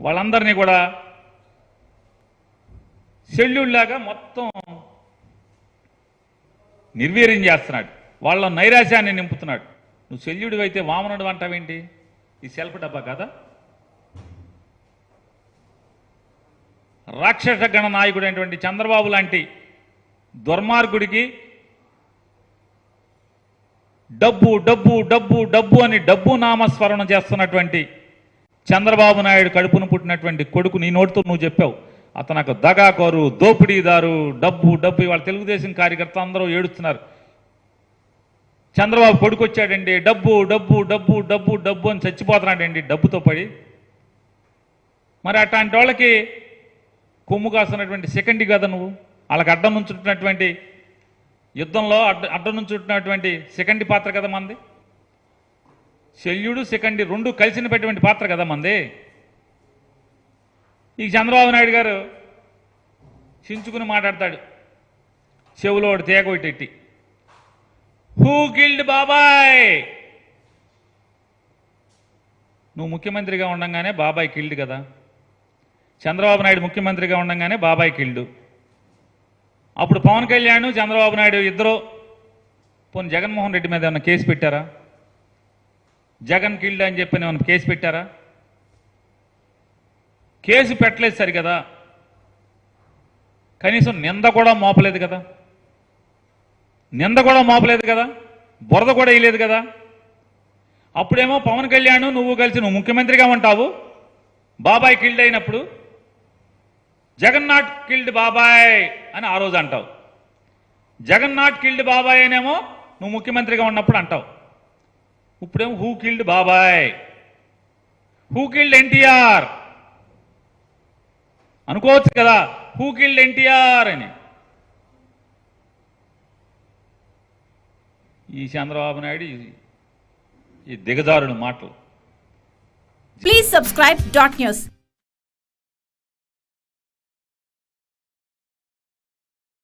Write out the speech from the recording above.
వాళ్ళందరినీ కూడా షెడ్యూల్లాగా మొత్తం నిర్వీర్యం చేస్తున్నాడు. వాళ్ళ నైరాశ్యాన్ని నింపుతున్నాడు. నువ్వు శల్యుడివి అయితే వామనుడు అంటావేంటి? ఈ సెల్ఫ్ డబ్బా కదా? రాక్షస గణ నాయకుడు అయినటువంటి చంద్రబాబు లాంటి దుర్మార్గుడికి డబ్బు డబ్బు డబ్బు డబ్బు అని డబ్బు నామస్మరణ చేస్తున్నటువంటి చంద్రబాబు నాయుడు కడుపును పుట్టినటువంటి కొడుకు నీ నోటితో నువ్వు చెప్పావు. అతనకు దగాకోరు దోపిడీదారు డబ్బు డబ్బు ఇవాళ తెలుగుదేశం కార్యకర్త అందరూ ఏడుస్తున్నారు. చంద్రబాబు కొడుకు వచ్చాడండి డబ్బు డబ్బు డబ్బు డబ్బు డబ్బు అని చచ్చిపోతున్నాడండి డబ్బుతో పడి. మరి అట్లాంటి వాళ్ళకి కొమ్ము కాస్తున్నటువంటి సెకండ్ కదా నువ్వు. వాళ్ళకి అడ్డం నుంచుంటున్నటువంటి యుద్ధంలో అడ్డ అడ్డం నుంచుంటున్నటువంటి సెకండ్ పాత్ర కదా మంది శల్యుడు సెకండ్ రెండు కలిసిన పెట్టినటువంటి పాత్ర కదా మంది? ఈ చంద్రబాబు నాయుడు గారు చించుకుని మాట్లాడతాడు. చెవులో ఒకటి తేగ ఒకటి హూ గిల్డ్ బాబాయ్? నువ్వు ముఖ్యమంత్రిగా ఉండంగానే బాబాయ్ కిల్డ్ కదా. చంద్రబాబు నాయుడు ముఖ్యమంత్రిగా ఉండంగానే బాబాయ్ కిల్డు అప్పుడు పవన్ కళ్యాణ్ చంద్రబాబు నాయుడు ఇద్దరు పోనీ జగన్మోహన్ రెడ్డి మీద ఏమైనా కేసు పెట్టారా? జగన్ కిల్డ్ అని చెప్పి ఏమైనా కేసు పెట్టారా? కేసు పెట్టలేదు సరి కదా కనీసం నింద కూడా మోపలేదు కదా? నింద కూడా మోపలేదు కదా? బురద కూడా వేయలేదు కదా? అప్పుడేమో పవన్ కళ్యాణ్ నువ్వు కలిసి నువ్వు ముఖ్యమంత్రిగా ఉంటావు. బాబాయ్ కిల్డ్ అయినప్పుడు జగన్నాథ్ కిల్డ్ బాబాయ్ అని ఆ రోజు అంటావు. జగన్నాథ్ కిల్డ్ బాబాయ్ అనేమో నువ్వు ముఖ్యమంత్రిగా ఉన్నప్పుడు అంటావు. ఇప్పుడేం? హూ కిల్డ్ బాబాయ్ హూ కిల్డ్ ఎన్టీఆర్ అనుకోవచ్చు కదా. హూ కిల్డ్ ఎన్టీఆర్ అని. ఈ చంద్రబాబు నాయుడు ఈ- దిగజారుడు మాటలు. Please subscribe dot news